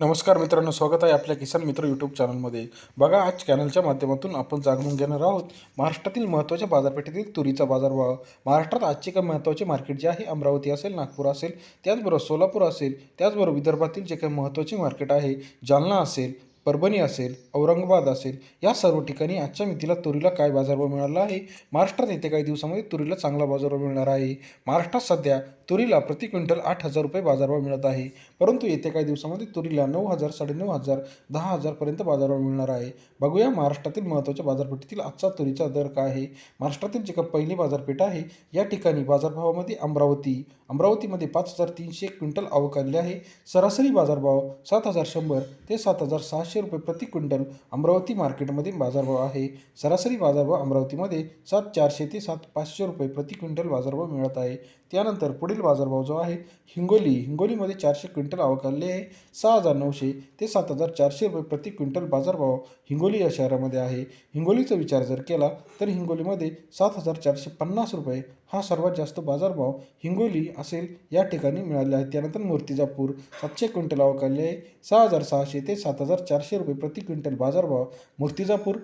नमस्कार मित्रांनो स्वागत आहे आपल्या किसान मित्र यूट्यूब चॅनलमध्ये बघा आज चॅनलच्या माध्यमातून आपण जाणून घेणार आहोत महाराष्ट्रातील महत्त्वाच्या बाजारपेठेतील तुरीचा बाजारभाव. महाराष्ट्रात आजचे काही महत्त्वाचे मार्केट जे आहे अमरावती असेल नागपूर असेल त्याचबरोबर सोलापूर असेल त्याचबरोबर विदर्भातील जे काही महत्त्वाचे मार्केट आहे जालना असेल परभणी असेल औरंगाबाद असेल या सर्व ठिकाणी आजच्या मितीला तुरीला काय बाजारभाव मिळाला आहे? महाराष्ट्रात येत्या काही दिवसामध्ये तुरीला चांगला बाजारभाव मिळणार आहे. महाराष्ट्रात सध्या तुरीला प्रति क्विंटल आठ हजार रुपये बाजारभाव मिळत आहे. परंतु येत्या काही दिवसामध्ये तुरीला नऊ हजार साडेनऊ हजार दहा हजारपर्यंत बाजारभाव मिळणार आहे. बघूया महाराष्ट्रातील महत्त्वाच्या बाजारपेठेतील आजचा तुरीचा दर काय आहे. महाराष्ट्रातील जे का पहिली बाजारपेठ आहे या ठिकाणी बाजारभावामध्ये अमरावती अमरावतीमध्ये पाच हजार तीनशे क्विंटल आवक आलेली आहे. सरासरी बाजारभाव सात हजार शंभर ते सात हजार सहाशे रुपये प्रति क्विंटल अमरावती मार्केटमध्ये बाजारभाव आहे. सरासरी बाजारभाव अमरावतीमध्ये सात चारशे ते सात पाचशे रुपये प्रति क्विंटल बाजारभाव मिळत आहे. त्यानंतर पुढील बाजारभाव जो आहे हिंगोली. हिंगोलीमध्ये चारशे क्विंटल आवक आलेली आहे. सहा हजार नऊशे ते सात हजार चारशे रुपये प्रति क्विंटल बाजारभाव हिंगोली या शहरामध्ये आहे. हिंगोलीचा विचार जर केला तर हिंगोलीमध्ये सात हजार चारशे पन्नास रुपये हा सर्वात जास्त बाजारभाव हिंगोली असेल या ठिकाणी मिळाले आहे. त्यानंतर मूर्तिजापूर सातशे क्विंटल आवक आली आहे. सहा हजार सहाशे ते सात हजार चारशे रुपये प्रति क्विंटल बाजारभाव मूर्तिजापूर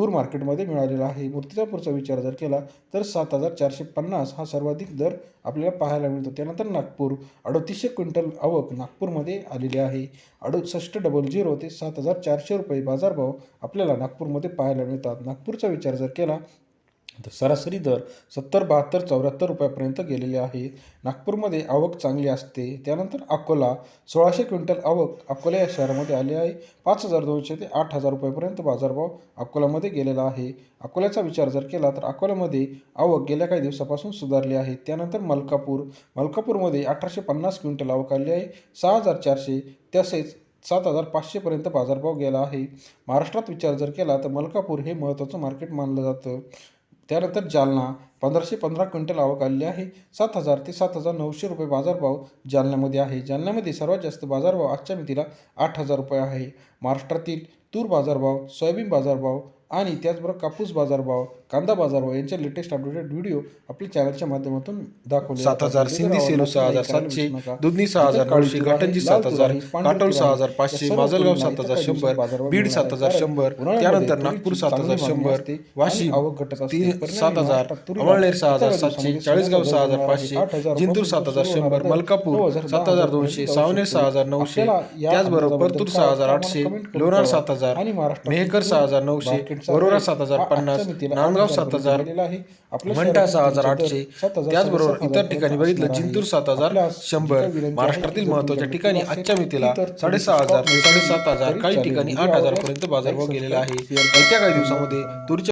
तूर मार्केटमध्ये मिळालेला आहे. मूर्तिजापूरचा विचार जर केला तर सात हजार चारशे पन्नास हा सर्वाधिक दर आपल्याला पाहायला मिळतो. त्यानंतर नागपूर. अडतीसशे क्विंटल आवक नागपूरमध्ये आलेली आहे. अडुसष्ट डबल झिरो ते सात हजार चारशे रुपये बाजारभाव आपल्याला नागपूरमध्ये पाहायला मिळतात. नागपूरचा विचार जर केला सरासरी दर सत्तर बहात्तर चौऱ्याहत्तर रुपयापर्यंत गेलेले आहे नागपूरमध्ये आवक चांगली असते. त्यानंतर अकोला सोळाशे क्विंटल आवक अकोला या शहरामध्ये आली आहे. पाच हजार दोनशे ते आठ हजार रुपयापर्यंत बाजारभाव अकोल्यामध्ये गेलेला आहे. अकोल्याचा विचार जर केला तर अकोल्यामध्ये आवक गेल्या काही दिवसापासून सुधारली आहे. त्यानंतर मलकापूर मलकापूरमध्ये अठराशे पन्नास क्विंटल आवक आली आहे. सहा हजार चारशे तसेच सात हजार पाचशेपर्यंत बाजारभाव गेला आहे. महाराष्ट्रात विचार जर केला तर मलकापूर हे महत्त्वाचं मार्केट मानलं जातं. त्यानंतर जालना पंधराशे पंधरा क्विंटल आवक आलेली आहे. सात हजार ते सात हजार नऊशे रुपये बाजारभाव जालन्यामध्ये आहे. जालन्यामध्ये सर्वात जास्त बाजारभाव आजच्या मितीला आठ हजार रुपये आहे. महाराष्ट्रातील तूर बाजारभाव सोयाबीन बाजारभाव आणि त्याचबरोबर कापूस बाजारभाव कांदा बाजारभाव यांच्या लेटेस्ट अपडेटेड व्हिडिओ आपल्या चॅनलच्या माध्यमातून दाखवले सात हजार सिंधी सेलू सहा हजार सातशे दुधनी सहा हजार नऊशे घाटंजी सात हजार काटोल सहा हजार पाचशे माजलगाव सात हजार शंभर बीड सात हजार शंभर त्यानंतर नागपूर सात हजार शंभर वाशिम तीन सात हजार अमळनेर सहा हजार सातशे चाळीसगाव सहा हजार पाचशे जिंतूर सात हजार शंभर मलकापूर सात हजार दोनशे सावनेर सहा हजार नऊशे त्याचबरोबर परतूर सहा हजार आठशे लोणार सात हजार मेहकर सहा हजार नऊशे वरोरा सात हजार पन्नास नांदगाव सात हजार मंठा सहा हजार आठशे. त्याचबरोबर इतर ठिकाणी बघितलं जिंतूर सात हजार शंभर. महाराष्ट्रातील महत्त्वाच्या ठिकाणी आजच्या मितीला साडेसहा हजार साडेसात हजार काही ठिकाणी आठ हजार पर्यंत बाजारभाव गेलेला आहे. येत्या काही दिवसामध्ये तुरीच्या